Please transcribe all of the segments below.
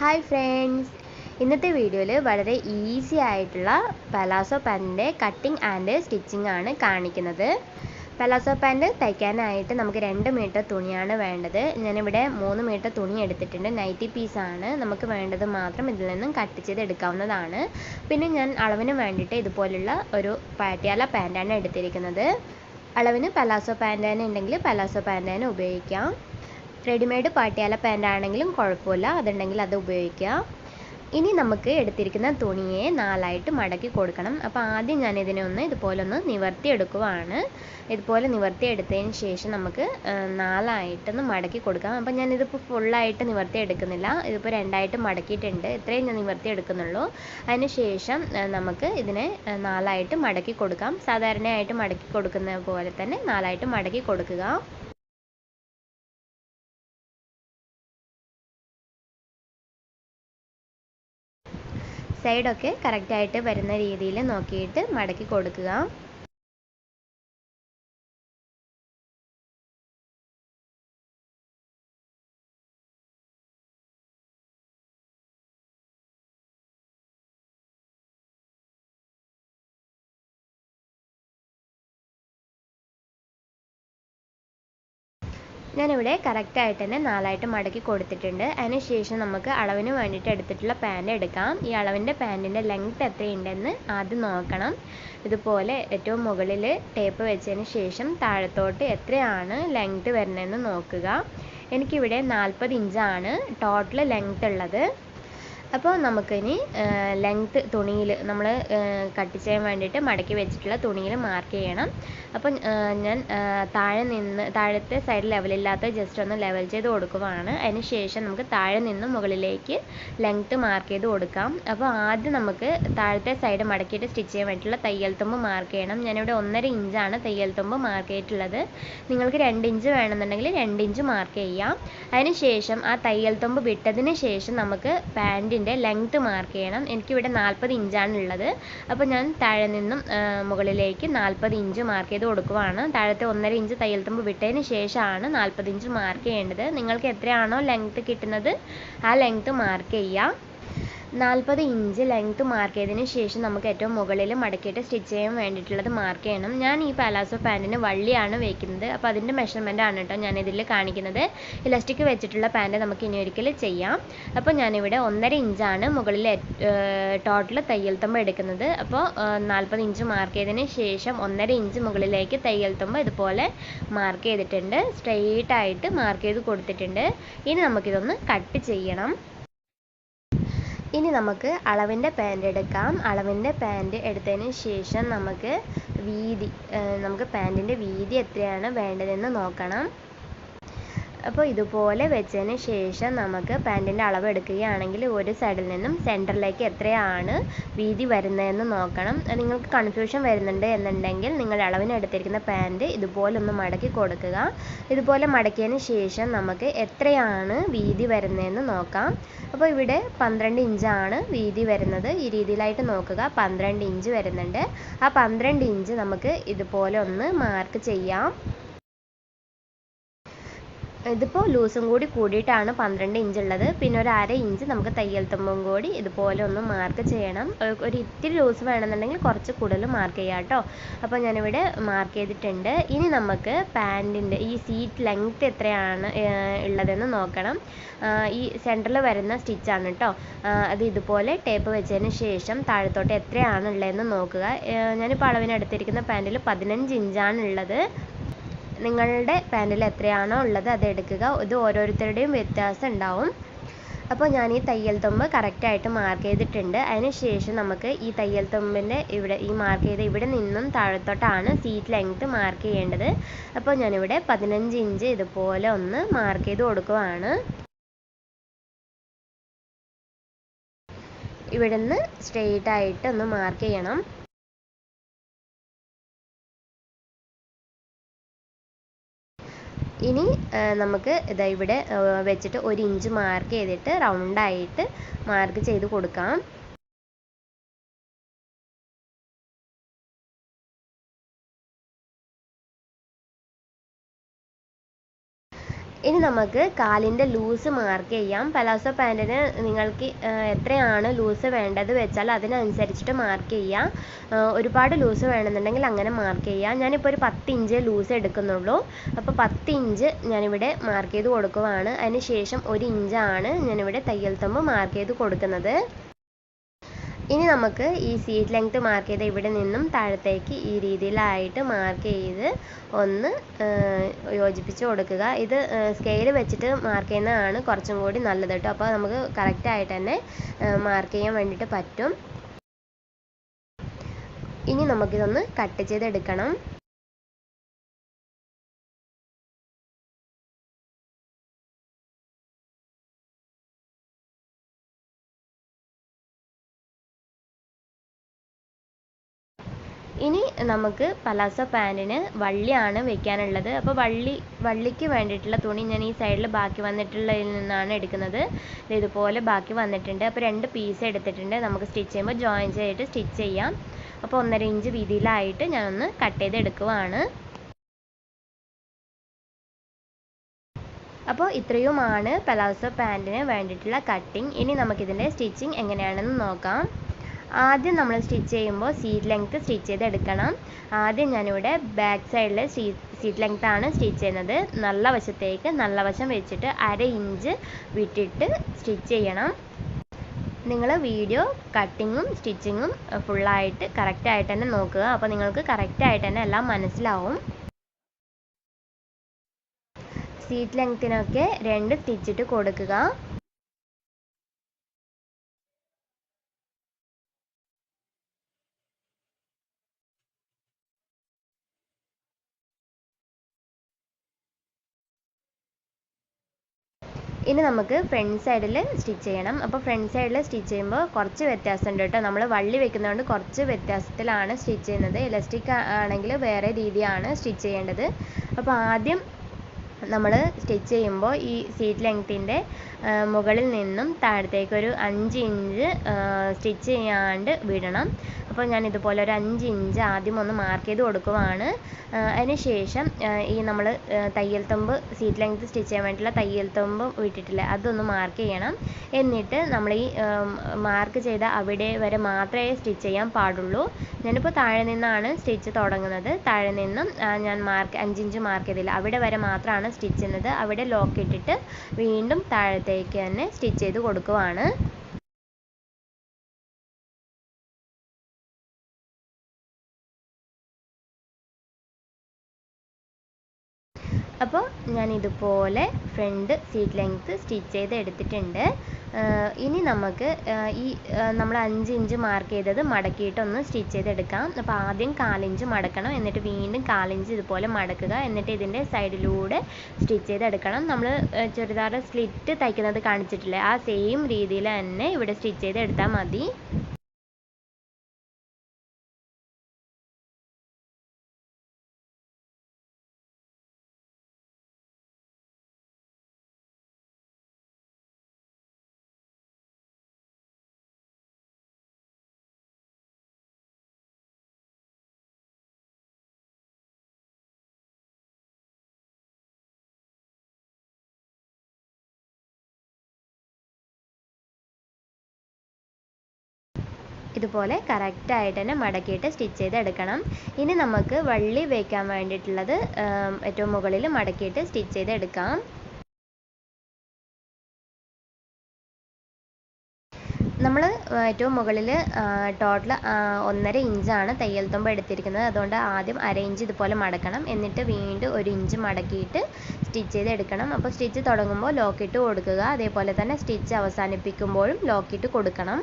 Hi friends ഇന്നത്തെ വീഡിയോയിൽ വളരെ ഈസി ആയിട്ടുള്ള പലാസോ പാന്റിന്റെ കട്ടിംഗ് ആൻഡ് സ്റ്റിച്ചിങ് ആണ് കാണിക്കുന്നത്. പലാസോ പാന്റ് തയ്ക്കാനായിട്ട് നമുക്ക് രണ്ട് മീറ്റർ തുണിയാണ് വേണ്ടത്. ഞാനിവിടെ മൂന്ന് മീറ്റർ തുണി എടുത്തിട്ടുണ്ട്. നൈറ്റി പീസാണ് നമുക്ക് വേണ്ടത് മാത്രം ഇതിൽ നിന്നും കട്ട് ചെയ്ത് എടുക്കാവുന്നതാണ്. പിന്നെ ഞാൻ അളവിന് വേണ്ടിയിട്ട് ഇതുപോലുള്ള ഒരു പാറ്റിയാല പാന്റാണ് എടുത്തിരിക്കുന്നത്. അളവിന് പലാസോ പാന്റ് തന്നെ ഉണ്ടെങ്കിൽ പലാസോ തന്നെ ഉപയോഗിക്കാം. റെഡിമെയ്ഡ് പാട്ടിയാല പാന്റ് ആണെങ്കിലും കുഴപ്പമില്ല. അതുണ്ടെങ്കിൽ അത് ഉപയോഗിക്കാം ഇനി നമുക്ക് എടുത്തിരിക്കുന്ന തുണിയെ നാലായിട്ട് മടക്കി കൊടുക്കണം. അപ്പോൾ ആദ്യം ഞാൻ ഇതിനെ ഒന്ന് ഇതുപോലെ ഒന്ന് നിവർത്തി എടുക്കുവാണ്. ഇതുപോലെ നിവർത്തി എടുത്തതിന് ശേഷം നമുക്ക് നാലായിട്ടൊന്ന് മടക്കി കൊടുക്കാം. അപ്പോൾ ഞാനിതിപ്പോൾ ഫുള്ളായിട്ട് നിവർത്തി എടുക്കുന്നില്ല. ഇതിപ്പോൾ രണ്ടായിട്ട് മടക്കിയിട്ടുണ്ട്. ഇത്രയും ഞാൻ നിവർത്തി എടുക്കുന്നുള്ളൂ. അതിന് ശേഷം നമുക്ക് ഇതിനെ നാലായിട്ട് മടക്കി കൊടുക്കാം. സാധാരണയായിട്ട് മടക്കി കൊടുക്കുന്ന പോലെ തന്നെ നാലായിട്ട് മടക്കി കൊടുക്കുക. സൈഡൊക്കെ കറക്റ്റായിട്ട് വരുന്ന രീതിയിൽ നോക്കിയിട്ട് മടക്കി കൊടുക്കുക. ഞാനിവിടെ കറക്റ്റായിട്ട് തന്നെ നാലായിട്ട് മടക്കി കൊടുത്തിട്ടുണ്ട്. അതിന് ശേഷം നമുക്ക് അളവിന് വേണ്ടിയിട്ട് എടുത്തിട്ടുള്ള പാന്റ് എടുക്കാം. ഈ അളവിന്റെ പാന്റിന്റെ ലെങ്ത് എത്രയുണ്ടെന്ന് ആദ്യം നോക്കണം. ഇതുപോലെ ഏറ്റവും മുകളിൽ ടേപ്പ് വെച്ചതിന് ശേഷം താഴത്തോട്ട് എത്രയാണ് ലെങ്ത് വരുന്നതെന്ന് നോക്കുക. എനിക്കിവിടെ നാൽപ്പത് ഇഞ്ചാണ് ടോട്ടൽ ലെങ്ത് ഉള്ളത്. അപ്പോൾ നമുക്കിനി ലെങ്ത്ത് തുണിയിൽ നമ്മൾ കട്ട് ചെയ്യാൻ വേണ്ടിയിട്ട് മടക്കി വെച്ചിട്ടുള്ള തുണിയിൽ മാർക്ക് ചെയ്യണം. അപ്പം ഞാൻ താഴെ നിന്ന് താഴത്തെ സൈഡ് ലെവലില്ലാത്ത ജസ്റ്റ് ഒന്ന് ലെവൽ ചെയ്ത് കൊടുക്കുവാണ്. അതിന് ശേഷം നമുക്ക് താഴെ നിന്ന് മുകളിലേക്ക് ലെങ്ത്ത് മാർക്ക് ചെയ്ത് കൊടുക്കാം. അപ്പോൾ ആദ്യം നമുക്ക് താഴത്തെ സൈഡ് മടക്കിയിട്ട് സ്റ്റിച്ച് ചെയ്യാൻ വേണ്ടിയിട്ടുള്ള തയ്യൽ തുമ്പ് മാർക്ക് ചെയ്യണം. ഞാനിവിടെ ഒന്നര ഇഞ്ചാണ് തയ്യൽ തുമ്പ് മാർക്ക് ചെയ്തിട്ടുള്ളത്. നിങ്ങൾക്ക് രണ്ട് ഇഞ്ച് വേണമെന്നുണ്ടെങ്കിൽ രണ്ട് ഇഞ്ച് മാർക്ക് ചെയ്യാം. അതിന് ശേഷം ആ തയ്യൽ തുമ്പ് വിട്ടതിന് ശേഷം നമുക്ക് പാന്റിന്റെ ലെങ്ത്ത് മാർക്ക് ചെയ്യണം. എനിക്കിവിടെ നാൽപ്പത് ഇഞ്ചാണ് ഉള്ളത്. അപ്പോൾ ഞാൻ താഴെ നിന്നും മുകളിലേക്ക് നാൽപ്പത് ഇഞ്ച് മാർക്ക് ചെയ്ത് കൊടുക്കുവാണ്. താഴത്തെ ഒന്നര ഇഞ്ച് തയ്യൽ തുമ്പ് വിട്ടതിന് ശേഷമാണ് നാൽപ്പത് ഇഞ്ച് മാർക്ക് ചെയ്യേണ്ടത്. നിങ്ങൾക്ക് എത്രയാണോ ലെങ്ത്ത് കിട്ടുന്നത് ആ ലെങ്ത്ത് മാർക്ക് ചെയ്യാം. നാൽപ്പത് ഇഞ്ച് ലെങ്ത് മാർക്ക് ചെയ്തതിന് ശേഷം നമുക്ക് ഏറ്റവും മുകളിൽ മടക്കിയിട്ട് സ്റ്റിച്ച് ചെയ്യാൻ വേണ്ടിയിട്ടുള്ളത് മാർക്ക് ചെയ്യണം. ഞാൻ ഈ പാലാസോ പാന്റിന് വള്ളിയാണ് വയ്ക്കുന്നത് അപ്പോൾ അതിന്റെ മെഷർമെന്റ് ആണ് കേട്ടോ ഞാൻ ഇതിൽ കാണിക്കുന്നത്. ഇലസ്റ്റിക് വെച്ചിട്ടുള്ള പാന്റ് നമുക്ക് ഇനി ഒരിക്കൽ ചെയ്യാം. അപ്പോൾ ഞാനിവിടെ ഒന്നര ഇഞ്ചാണ് മുകളിൽ ടോട്ടൽ തയ്യൽ തുമ്പ് എടുക്കുന്നത്. അപ്പോൾ നാൽപ്പത് ഇഞ്ച് മാർക്ക് ചെയ്തതിന് ശേഷം ഒന്നര ഇഞ്ച് മുകളിലേക്ക് തയ്യൽ തുമ്പ് ഇതുപോലെ മാർക്ക് ചെയ്തിട്ടുണ്ട്. സ്ട്രെയിറ്റ് ആയിട്ട് മാർക്ക് ചെയ്ത് കൊടുത്തിട്ടുണ്ട്. ഇനി നമുക്കിതൊന്ന് കട്ട് ചെയ്യണം. ഇനി നമുക്ക് അളവിന്റെ പാന്റ് എടുക്കാം. അളവിന്റെ പാന്റ് എടുത്തതിന് ശേഷം നമുക്ക് വീതി നമുക്ക് പാന്റിന്റെ വീതി എത്രയാണ് വേണ്ടതെന്ന് നോക്കണം. അപ്പോൾ ഇതുപോലെ വെച്ചതിന് ശേഷം നമുക്ക് പാന്റിന്റെ അളവ് എടുക്കുകയാണെങ്കിൽ ഒരു സൈഡിൽ നിന്നും സെന്ററിലേക്ക് എത്രയാണ് വീതി വരുന്നതെന്ന് നോക്കണം. നിങ്ങൾക്ക് കൺഫ്യൂഷൻ വരുന്നുണ്ട് എന്നുണ്ടെങ്കിൽ നിങ്ങൾ അളവിന് എടുത്തിരിക്കുന്ന പാന്റ് ഇതുപോലെ ഒന്ന് മടക്കി കൊടുക്കുക. ഇതുപോലെ മടക്കിയതിന് ശേഷം നമുക്ക് എത്രയാണ് വീതി വരുന്നതെന്ന് നോക്കാം. അപ്പോൾ ഇവിടെ പന്ത്രണ്ട് ഇഞ്ചാണ് വീതി വരുന്നത്. ഈ രീതിയിലായിട്ട് നോക്കുക. പന്ത്രണ്ട് ഇഞ്ച് വരുന്നുണ്ട്. ആ പന്ത്രണ്ട് ഇഞ്ച് നമുക്ക് ഇതുപോലെ ഒന്ന് മാർക്ക് ചെയ്യാം. ഇതിപ്പോൾ ലൂസും കൂടി കൂടിയിട്ടാണ് പന്ത്രണ്ട് ഇഞ്ച് ഉള്ളത്. പിന്നെ ഒരു അര ഇഞ്ച് നമുക്ക് തയ്യൽ തുമ്പും കൂടി ഇതുപോലെ ഒന്ന് മാർക്ക് ചെയ്യണം. ഒരു ഇത്തിരി ലൂസ് വേണമെന്നുണ്ടെങ്കിൽ കുറച്ച് കൂടുതൽ മാർക്ക് ചെയ്യാം കേട്ടോ. അപ്പോൾ ഞാനിവിടെ മാർക്ക് ചെയ്തിട്ടുണ്ട്. ഇനി നമുക്ക് പാന്റിന്റെ ഈ സീറ്റ് ലെങ്ത് എത്രയാണ് ഉള്ളതെന്ന് നോക്കണം. ഈ സെന്ററിൽ വരുന്ന സ്റ്റിച്ചാണ് കേട്ടോ. അത് ഇതുപോലെ ടേപ്പ് വെച്ചതിന് ശേഷം താഴത്തോട്ട് എത്രയാണ് ഉള്ളതെന്ന് നോക്കുക. ഞാനിപ്പോൾ അളവിന് എടുത്തിരിക്കുന്ന പാന്റിൽ പതിനഞ്ച് ഇഞ്ചാണ് ഉള്ളത്. നിങ്ങളുടെ പാന്റിൽ എത്രയാണോ ഉള്ളത് അത് എടുക്കുക. ഇത് ഓരോരുത്തരുടെയും വ്യത്യാസം ഉണ്ടാവും. അപ്പോൾ ഞാൻ ഈ തയ്യൽ തുമ്പ് കറക്റ്റായിട്ട് മാർക്ക് ചെയ്തിട്ടുണ്ട്. അതിനുശേഷം നമുക്ക് ഈ തയ്യൽ തുമ്പിന്റെ ഇവിടെ ഈ മാർക്ക് ചെയ്ത ഇവിടെ നിന്നും താഴത്തോട്ടാണ് സീറ്റ് ലെങ്ത് മാർക്ക് ചെയ്യേണ്ടത്. അപ്പോൾ ഞാനിവിടെ പതിനഞ്ച് ഇഞ്ച് ഇതുപോലെ ഒന്ന് മാർക്ക് ചെയ്ത് കൊടുക്കുവാണ്. ഇവിടുന്ന് സ്ട്രെയിറ്റ് ആയിട്ട് ഒന്ന് മാർക്ക് ചെയ്യണം. ഇനി നമുക്ക് ഇതാ ഇവിടെ വെച്ചിട്ട് ഒരു ഇഞ്ച് മാർക്ക് ചെയ്തിട്ട് റൗണ്ടായിട്ട് മാർക്ക് ചെയ്ത് കൊടുക്കാം. ഇനി നമുക്ക് കാലിന്റെ ലൂസ് മാർക്ക് ചെയ്യാം. പലാസോ പാന്റിന് നിങ്ങൾക്ക് എത്രയാണ് ലൂസ് വേണ്ടത് വെച്ചാൽ അതിനനുസരിച്ചിട്ട് മാർക്ക് ചെയ്യാം. ഒരുപാട് ലൂസ് വേണമെന്നുണ്ടെങ്കിൽ അങ്ങനെ മാർക്ക് ചെയ്യാം. ഞാനിപ്പോൾ ഒരു പത്ത് ഇഞ്ച് ലൂസ് എടുക്കുന്നുള്ളൂ. അപ്പോൾ പത്ത് ഇഞ്ച് ഞാനിവിടെ മാർക്ക് ചെയ്ത് കൊടുക്കുവാണ്. അതിന് ശേഷം ഒരു ഇഞ്ചാണ് ഞാനിവിടെ തയ്യൽ തമ്പ് മാർക്ക് ചെയ്ത് കൊടുക്കുന്നത്. ഇനി നമുക്ക് ഈ സീറ്റ് ലെങ്ത് മാർക്ക് ചെയ്ത ഇവിടെ നിന്നും താഴത്തേക്ക് ഈ രീതിയിലായിട്ട് മാർക്ക് ചെയ്ത് ഒന്ന് യോജിപ്പിച്ച് കൊടുക്കുക. ഇത് സ്കെയിൽ വെച്ചിട്ട് മാർക്ക് ചെയ്യുന്നതാണ് കുറച്ചും കൂടി നല്ലത് കേട്ടോ. അപ്പോൾ നമുക്ക് കറക്റ്റായിട്ട് തന്നെ മാർക്ക് ചെയ്യാൻ വേണ്ടിയിട്ട് പറ്റും. ഇനി നമുക്കിതൊന്ന് കട്ട് ചെയ്തെടുക്കണം. നമുക്ക് പലാസോ പാന്റിന് വള്ളിയാണ് വെക്കാനുള്ളത്. അപ്പോൾ വള്ളി വള്ളിക്ക് വേണ്ടിയിട്ടുള്ള തുണി ഞാൻ ഈ സൈഡിൽ ബാക്കി വന്നിട്ടുള്ളതിൽ നിന്നാണ് എടുക്കുന്നത്. ഇതുപോലെ ബാക്കി വന്നിട്ടുണ്ട്. അപ്പോൾ രണ്ട് പീസ് എടുത്തിട്ടുണ്ട്. നമുക്ക് സ്റ്റിച്ച് ചെയ്യുമ്പോൾ ജോയിൻ ചെയ്തിട്ട് സ്റ്റിച്ച് ചെയ്യാം. അപ്പോൾ ഒന്നര ഇഞ്ച് വീതിയിലായിട്ട് ഞാനൊന്ന് കട്ട് ചെയ്ത് എടുക്കുവാണ് അപ്പോൾ ഇത്രയുമാണ് പലാസോ പാന്റിന് വേണ്ടിയിട്ടുള്ള കട്ടിങ് ഇനി നമുക്കിതിന്റെ സ്റ്റിച്ചിങ് എങ്ങനെയാണെന്ന് നോക്കാം. ആദ്യം നമ്മൾ സ്റ്റിച്ച് ചെയ്യുമ്പോൾ സീറ്റ് ലെങ്ത് സ്റ്റിച്ച് ചെയ്തെടുക്കണം. ആദ്യം ഞാനിവിടെ ബാക്ക് സൈഡിൽ സീറ്റ് ലെങ്ത് ആണ് സ്റ്റിച്ച് ചെയ്യുന്നത്. നല്ല വശത്തേക്ക് നല്ല വശം വെച്ചിട്ട് അര ഇഞ്ച് വിട്ടിട്ട് സ്റ്റിച്ച് ചെയ്യണം. നിങ്ങൾ വീഡിയോ കട്ടിങ്ങും സ്റ്റിച്ചിങ്ങും ഫുള്ളായിട്ട് കറക്റ്റായിട്ട് തന്നെ നോക്കുക. അപ്പോൾ നിങ്ങൾക്ക് കറക്റ്റായിട്ട് തന്നെ എല്ലാം മനസ്സിലാവും. സീറ്റ് ലെങ്ത്തിനൊക്കെ രണ്ട് സ്റ്റിച്ചിട്ട് കൊടുക്കുക. ഇനി നമുക്ക് ഫ്രണ്ട് സൈഡിൽ സ്റ്റിച്ച് ചെയ്യണം. അപ്പോൾ ഫ്രണ്ട് സൈഡിൽ സ്റ്റിച്ച് ചെയ്യുമ്പോൾ കുറച്ച് വ്യത്യാസമുണ്ട് കേട്ടോ. നമ്മൾ വള്ളി വെക്കുന്നതുകൊണ്ട് കുറച്ച് വ്യത്യാസത്തിലാണ് സ്റ്റിച്ച് ചെയ്യുന്നത്. ഇലസ്റ്റിക് ആണെങ്കിൽ വേറെ രീതിയാണ് സ്റ്റിച്ച് ചെയ്യേണ്ടത്. അപ്പോൾ ആദ്യം നമ്മൾ സ്റ്റിച്ച് ചെയ്യുമ്പോൾ ഈ സീറ്റ് ലെങ്ത്തിന്റെ മുകളിൽ നിന്നും താഴത്തേക്ക് ഒരു അഞ്ച് ഇഞ്ച് സ്റ്റിച്ച് ചെയ്യാണ്ട് വിടണം. അപ്പോൾ ഞാൻ ഇതുപോലെ ഒരു അഞ്ച് ഇഞ്ച് ആദ്യം ഒന്ന് മാർക്ക് ചെയ്ത് കൊടുക്കുവാണ്. അതിന് ശേഷം ഈ നമ്മൾ തയ്യൽ തുമ്പ് സീറ്റ് ലെങ്ത് സ്റ്റിച്ച് ചെയ്യാൻ വേണ്ടിയിട്ടുള്ള തയ്യൽ തുമ്പ് വിട്ടിട്ടില്ല അതൊന്ന് മാർക്ക് ചെയ്യണം. എന്നിട്ട് നമ്മൾ ഈ മാർക്ക് ചെയ്ത അവിടെ വരെ മാത്രമേ സ്റ്റിച്ച് ചെയ്യാൻ പാടുള്ളൂ. ഞാനിപ്പോൾ താഴെ നിന്നാണ് സ്റ്റിച്ച് തുടങ്ങുന്നത്. താഴെ നിന്നും ഞാൻ മാർക്ക് അഞ്ചിഞ്ച് മാർക്ക് ചെയ്തില്ല. അവിടെ വരെ മാത്രമാണ് സ്റ്റിച്ച് ചെയ്യുന്നത്. അവിടെ ലോക്ക് ഇട്ടിട്ട് വീണ്ടും താഴത്തേക്ക് തന്നെ സ്റ്റിച്ച് ചെയ്ത് കൊടുക്കുവാണ്. അപ്പോൾ ഞാൻ ഇതുപോലെ ഫ്രണ്ട് സീറ്റ് ലെങ്ത്ത് സ്റ്റിച്ച് ചെയ്ത് എടുത്തിട്ടുണ്ട്. ഇനി നമുക്ക് ഈ നമ്മൾ അഞ്ച് ഇഞ്ച് മാർക്ക് ചെയ്തത് മടക്കിയിട്ടൊന്ന് സ്റ്റിച്ച് ചെയ്തെടുക്കാം അപ്പോൾ ആദ്യം കാലിഞ്ച് മടക്കണം എന്നിട്ട് വീണ്ടും കാലിഞ്ച് ഇതുപോലെ മടക്കുക എന്നിട്ട് ഇതിന്റെ സൈഡിലൂടെ സ്റ്റിച്ച് ചെയ്തെടുക്കണം നമ്മൾ ചുരിദാർ സ്ലിറ്റ് തയ്ക്കുന്നത് കാണിച്ചിട്ടില്ലേ? ആ സെയിം രീതിയിൽ തന്നെ ഇവിടെ സ്റ്റിച്ച് ചെയ്തെടുത്താൽ മതി. ഇതുപോലെ കറക്റ്റായിട്ട് തന്നെ മടക്കിയിട്ട് സ്റ്റിച്ച് ചെയ്തെടുക്കണം. ഇനി നമുക്ക് വള്ളി വയ്ക്കാൻ വേണ്ടിയിട്ടുള്ളത് ഏറ്റവും മുകളിൽ മടക്കിയിട്ട് സ്റ്റിച്ച് ചെയ്തെടുക്കാം. നമ്മൾ ഏറ്റവും മുകളിൽ ടോട്ടൽ ഒന്നര ഇഞ്ചാണ് തയ്യൽ തുമ്പ് എടുത്തിരിക്കുന്നത്. അതുകൊണ്ട് ആദ്യം അര ഇഞ്ച് ഇതുപോലെ മടക്കണം. എന്നിട്ട് വീണ്ടും ഒരു ഇഞ്ച് മടക്കിയിട്ട് സ്റ്റിച്ച് ചെയ്ത് എടുക്കണം അപ്പോൾ സ്റ്റിച്ച് തുടങ്ങുമ്പോൾ ലോക്കിട്ട് കൊടുക്കുക. അതേപോലെ തന്നെ സ്റ്റിച്ച് അവസാനിപ്പിക്കുമ്പോഴും ലോക്കിട്ട് കൊടുക്കണം.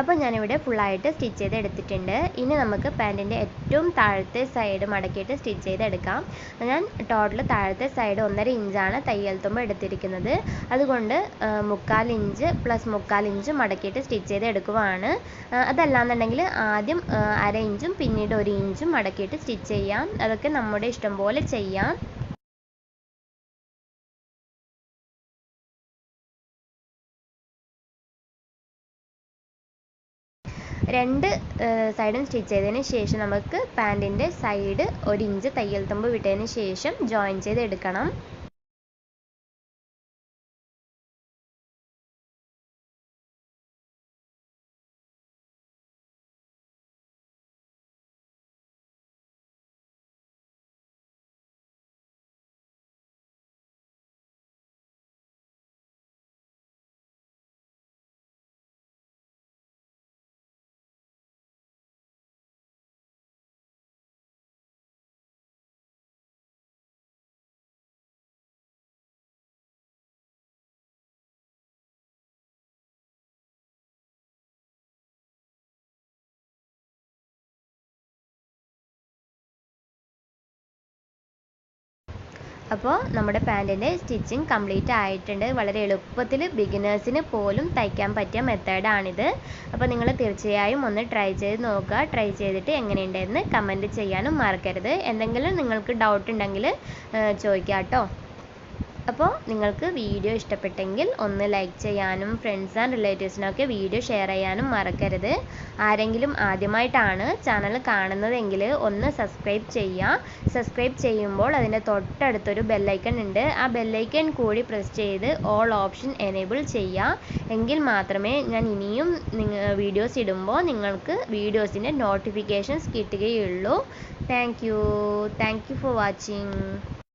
അപ്പോൾ ഞാനിവിടെ ഫുള്ളായിട്ട് സ്റ്റിച്ച് ചെയ്ത് എടുത്തിട്ടുണ്ട്. ഇനി നമുക്ക് പാന്റിന്റെ ഏറ്റവും താഴത്തെ സൈഡ് മടക്കിയിട്ട് സ്റ്റിച്ച് ചെയ്തെടുക്കാം ഞാൻ ടോട്ടൽ താഴത്തെ സൈഡ് ഒന്നര ഇഞ്ചാണ് തയ്യൽ തുമ്പ് എടുത്തിരിക്കുന്നത്. അതുകൊണ്ട് മുക്കാൽ ഇഞ്ച് പ്ലസ് മുക്കാൽ ഇഞ്ച് മടക്കിയിട്ട് സ്റ്റിച്ച് ചെയ്ത് എടുക്കുവാണ്. അതല്ലാന്നുണ്ടെങ്കിൽ ആദ്യം അര ഇഞ്ചും പിന്നീട് ഒരു ഇഞ്ചും മടക്കിയിട്ട് സ്റ്റിച്ച് ചെയ്യാം. അതൊക്കെ നമ്മുടെ ഇഷ്ടം പോലെ ചെയ്യാം. രണ്ട് സൈഡും സ്റ്റിച്ച് ചെയ്തതിന് ശേഷം നമുക്ക് പാന്റിന്റെ സൈഡ് ഒരു ഇഞ്ച് തയ്യൽ തുമ്പ് വിട്ടതിന് ശേഷം ജോയിൻ ചെയ്ത് അപ്പോൾ നമ്മുടെ പാന്റിന്റെ സ്റ്റിച്ചിങ് കംപ്ലീറ്റ് ആയിട്ടുണ്ട്. വളരെ എളുപ്പത്തിൽ ബിഗിനേഴ്സിന് പോലും തയ്ക്കാൻ പറ്റിയ മെത്തേഡാണിത് അപ്പോൾ നിങ്ങൾ തീർച്ചയായും ഒന്ന് ട്രൈ ചെയ്ത് നോക്കുക. ട്രൈ ചെയ്തിട്ട് എങ്ങനെയുണ്ടെന്ന് കമന്റ് ചെയ്യാനും മറക്കരുത്. എന്തെങ്കിലും നിങ്ങൾക്ക് ഡൗട്ട് ഉണ്ടെങ്കിൽ ചോദിക്കാം കേട്ടോ അപ്പോൾ നിങ്ങൾക്ക് വീഡിയോ ഇഷ്ടപ്പെട്ടെങ്കിൽ ഒന്ന് ലൈക്ക് ചെയ്യാനും ഫ്രണ്ട്സ് ആൻഡ് റിലേറ്റീവ്സിനൊക്കെ വീഡിയോ ഷെയർ ചെയ്യാനും മറക്കരുത്. ആരെങ്കിലും ആദ്യമായിട്ടാണ് ചാനൽ കാണുന്നതെങ്കിൽ ഒന്ന് സബ്സ്ക്രൈബ് ചെയ്യുക. സബ്സ്ക്രൈബ് ചെയ്യുമ്പോൾ അതിന്റെ തൊട്ടടുത്തൊരു ബെല്ലൈക്കൺ ഉണ്ട്. ആ ബെല്ലൈക്കൺ കൂടി പ്രസ് ചെയ്ത് ഓൾ ഓപ്ഷൻ എനേബിൾ ചെയ്യുക. എങ്കിൽ മാത്രമേ ഞാൻ ഇനിയും വീഡിയോസ് ഇടുമ്പോൾ നിങ്ങൾക്ക് വീഡിയോസിന്റെ നോട്ടിഫിക്കേഷൻസ് കിട്ടുകയുള്ളൂ. Thank you thank you for watching